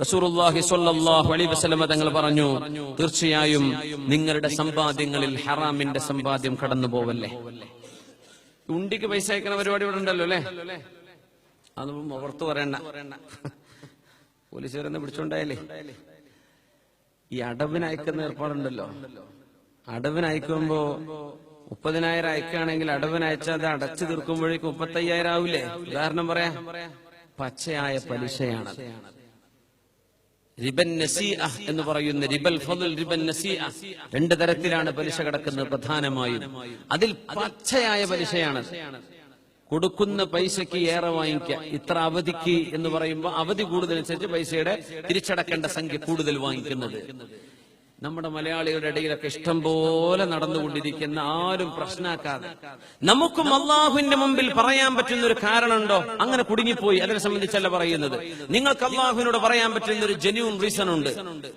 റസൂലുള്ളാഹി സ്വല്ലല്ലാഹു അലൈഹി തങ്ങൾ പറഞ്ഞു തീർച്ചയായും നിങ്ങളുടെ സമ്പാദ്യങ്ങളിൽ ഹറാമിന്റെ സമ്പാദ്യം കടന്നു പോവല്ലേ ഉണ്ടിക്ക് പൈസ അയക്കുന്ന പരിപാടി ഇവിടെ ഉണ്ടല്ലോ അല്ലേ? അതൊന്നും പുറത്ത് പറയണ്ട. പോലീസുകാരെന്ന് പിടിച്ചോണ്ടായാലേ ഈ അടവിനയക്കുന്ന ഏർപ്പാടുണ്ടല്ലോ. അടവിനയക്കുമ്പോ മുപ്പതിനായിരം അയക്കുകയാണെങ്കിൽ അടവിനയച്ച അത് അടച്ചു തീർക്കുമ്പോഴേക്കും മുപ്പത്തയ്യായിരം ആവില്ലേ ഉദാഹരണം പറയാ. പച്ചയായ പലിശയാണ് റിബൻ എന്ന് പറയുന്ന റിബൽ ഫضൽ റിബൻ രണ്ട് തരത്തിലാണ് പലിശ കിടക്കുന്നത് പ്രധാനമായും. അതിൽ പച്ചയായ പലിശയാണ്. കൊടുക്കുന്ന പൈസയ്ക്ക് ഏറെ വാങ്ങിക്കുക ഇത്ര അവധിക്ക് എന്ന് പറയുമ്പോൾ അവധി കൂടുതലനുസരിച്ച് പൈസയുടെ തിരിച്ചടക്കേണ്ട സംഖ്യ കൂടുതൽ വാങ്ങിക്കുന്നത്. നമ്മുടെ മലയാളികളുടെ ഇടയിലൊക്കെ ഇഷ്ടം പോലെ നടന്നുകൊണ്ടിരിക്കുന്ന ആരും പ്രശ്നമാക്കാതെ നമുക്കും അള്ളാഹുവിന്റെ മുമ്പിൽ പറയാൻ പറ്റുന്ന ഒരു കാരണമുണ്ടോ? അങ്ങനെ കുടുങ്ങിപ്പോയി. അതിനെ സംബന്ധിച്ചല്ല പറയുന്നത്. നിങ്ങൾക്ക് അള്ളാഹുവിനോട് പറയാൻ പറ്റുന്ന ഒരു ജെന്യൂൺ റീസൺ ഉണ്ട്.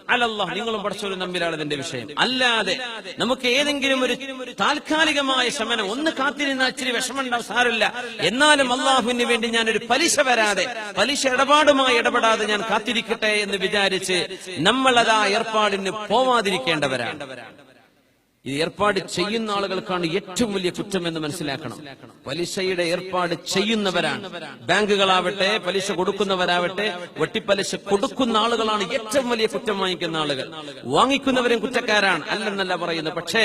അല്ലല്ലാഹ് നിങ്ങളും പഠിച്ചവരും തമ്മിലാണ് ഇതിന്റെ വിഷയം. അല്ലാതെ നമുക്ക് ഏതെങ്കിലും ഒരു താൽക്കാലികമായ ശമനം ഒന്ന് കാത്തിരുന്ന ഇച്ചിരി വിഷമമുണ്ടാവും സാരമില്ല. എന്നാലും അള്ളാഹുവിന് വേണ്ടി ഞാൻ ഒരു പലിശ വരാതെ പലിശ ഇടപാടുമായി ഇടപെടാതെ ഞാൻ കാത്തിരിക്കട്ടെ എന്ന് വിചാരിച്ച് നമ്മൾ അതാ ഏർപ്പാടിന് പോവാതിരിക്കേണ്ടവരാണ് ഇത് ഏർപ്പാട് ചെയ്യുന്ന ആളുകൾക്കാണ് ഏറ്റവും വലിയ കുറ്റം എന്ന് മനസ്സിലാക്കണം. പലിശയുടെ ഏർപ്പാട് ചെയ്യുന്നവരാണ്. ബാങ്കുകളാവട്ടെ പലിശ കൊടുക്കുന്നവരാവട്ടെ വെട്ടിപ്പലിശ കൊടുക്കുന്ന ആളുകളാണ് ഏറ്റവും വലിയ കുറ്റം വാങ്ങിക്കുന്ന ആളുകൾ. വാങ്ങിക്കുന്നവരും കുറ്റക്കാരാണ് അല്ലെന്നല്ല പറയുന്നത്. പക്ഷേ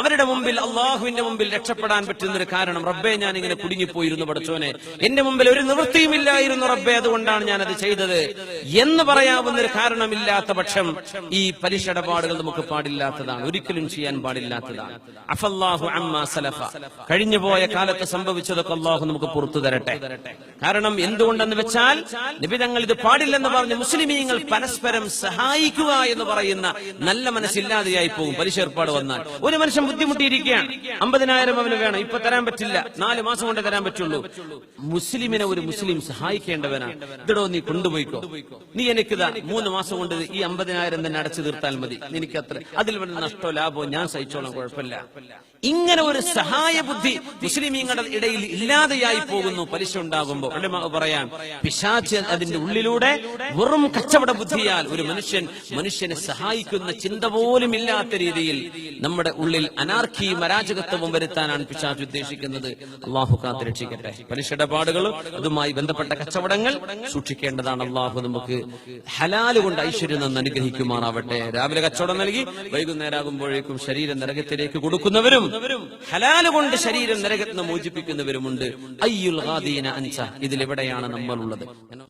അവരുടെ മുമ്പിൽ അള്ളാഹുവിന്റെ മുമ്പിൽ രക്ഷപ്പെടാൻ പറ്റുന്ന ഒരു കാരണം റബ്ബെ ഞാൻ ഇങ്ങനെ കുടുങ്ങിപ്പോയിരുന്നു പഠിച്ചോനെ എന്റെ മുമ്പിൽ ഒരു നിവൃത്തിയും ഇല്ലായിരുന്നു റബ്ബെ അതുകൊണ്ടാണ് ഞാൻ അത് ചെയ്തത്. എന്ന് പറയാവുന്ന ഒരു കാരണമില്ലാത്ത പക്ഷം ഈ പലിശ ഇടപാടുകൾ നമുക്ക് പാടില്ലാത്തതാണ്. ഒരിക്കലും ചെയ്യാൻ പാടില്ലാത്തതാണ്. അഫല്ലാഹു അമ്മാ സലഫ. കഴിഞ്ഞു പോയ കാലത്ത് സംഭവിച്ചതൊക്കെ അള്ളാഹു നമുക്ക് പുറത്തു തരട്ടെ. കാരണം എന്തുകൊണ്ടെന്ന് വെച്ചാൽ നിബിതങ്ങൾ ഇത് പാടില്ലെന്ന് പറഞ്ഞ് മുസ്ലിമീങ്ങൾ പരസ്പരം സഹായിക്കുക എന്ന് പറയുന്ന നല്ല മനസ്സില്ലാതെയായി പോകും. പലിശ ഏർപ്പാട് വന്നാൽ. ഒരു മനുഷ്യൻ ബുദ്ധിമുട്ടിയിരിക്കുകയാണ്. അമ്പതിനായിരം അവന് വേണം. ഇപ്പൊ തരാൻ പറ്റില്ല. നാല് മാസം കൊണ്ട് തരാൻ പറ്റുള്ളൂ. മുസ്ലിമിനെ ഒരു മുസ്ലിം സഹായിക്കേണ്ടവനാണ് ഇതിടോ നീ കൊണ്ടുപോയിക്കോ. നീ എനിക്കിതാ. മൂന്ന് മാസം കൊണ്ട് ഈ അമ്പതിനായിരം തന്നെ അടച്ചു തീർത്താൽ മതി. എനിക്ക് അത്ര അതിൽ വല്ല നഷ്ടോ ലാഭോ ഞാൻ സഹിച്ചോളാം കുഴപ്പമില്ല. ഇങ്ങനെ ഒരു സഹായ ബുദ്ധി മുസ്ലിമീങ്ങളുടെ ഇടയിൽ ഇല്ലാതെയായി പോകുന്നു പലിശ ഉണ്ടാകുമ്പോൾ. പറയാം പിശാച്ച് അതിന്റെ ഉള്ളിലൂടെ വെറും കച്ചവട ബുദ്ധിയാൽ ഒരു മനുഷ്യൻ മനുഷ്യനെ സഹായിക്കുന്ന ചിന്ത പോലും ഇല്ലാത്ത രീതിയിൽ നമ്മുടെ ഉള്ളിൽ അനാർക്കിയും അരാജകത്വവും വരുത്താനാണ് പിശാച്ച് ഉദ്ദേശിക്കുന്നത്. അള്ളാഹു കാത്ത് രക്ഷിക്കട്ടെ പലിശ ഇടപാടുകളും അതുമായി ബന്ധപ്പെട്ട കച്ചവടങ്ങൾ സൂക്ഷിക്കേണ്ടതാണ്. അള്ളാഹു നമുക്ക് ഹലാലുകൊണ്ട് ഐശ്വര്യം നിന്ന് അനുഗ്രഹിക്കുമാറാവട്ടെ. രാവിലെ കച്ചവടം നൽകി വൈകുന്നേരമാകുമ്പോഴേക്കും ശരീരം നരകത്തിലേക്ക് കൊടുക്കുന്നവരും ഹലാൽ കൊണ്ട് ശരീരം നരകത്തിന് മോചിപ്പിക്കുന്നവരുമുണ്ട്. അയ്യുൽ ഹാദീന അൻസ. ഇതിലെവിടെയാണ് നമ്മളുള്ളത്?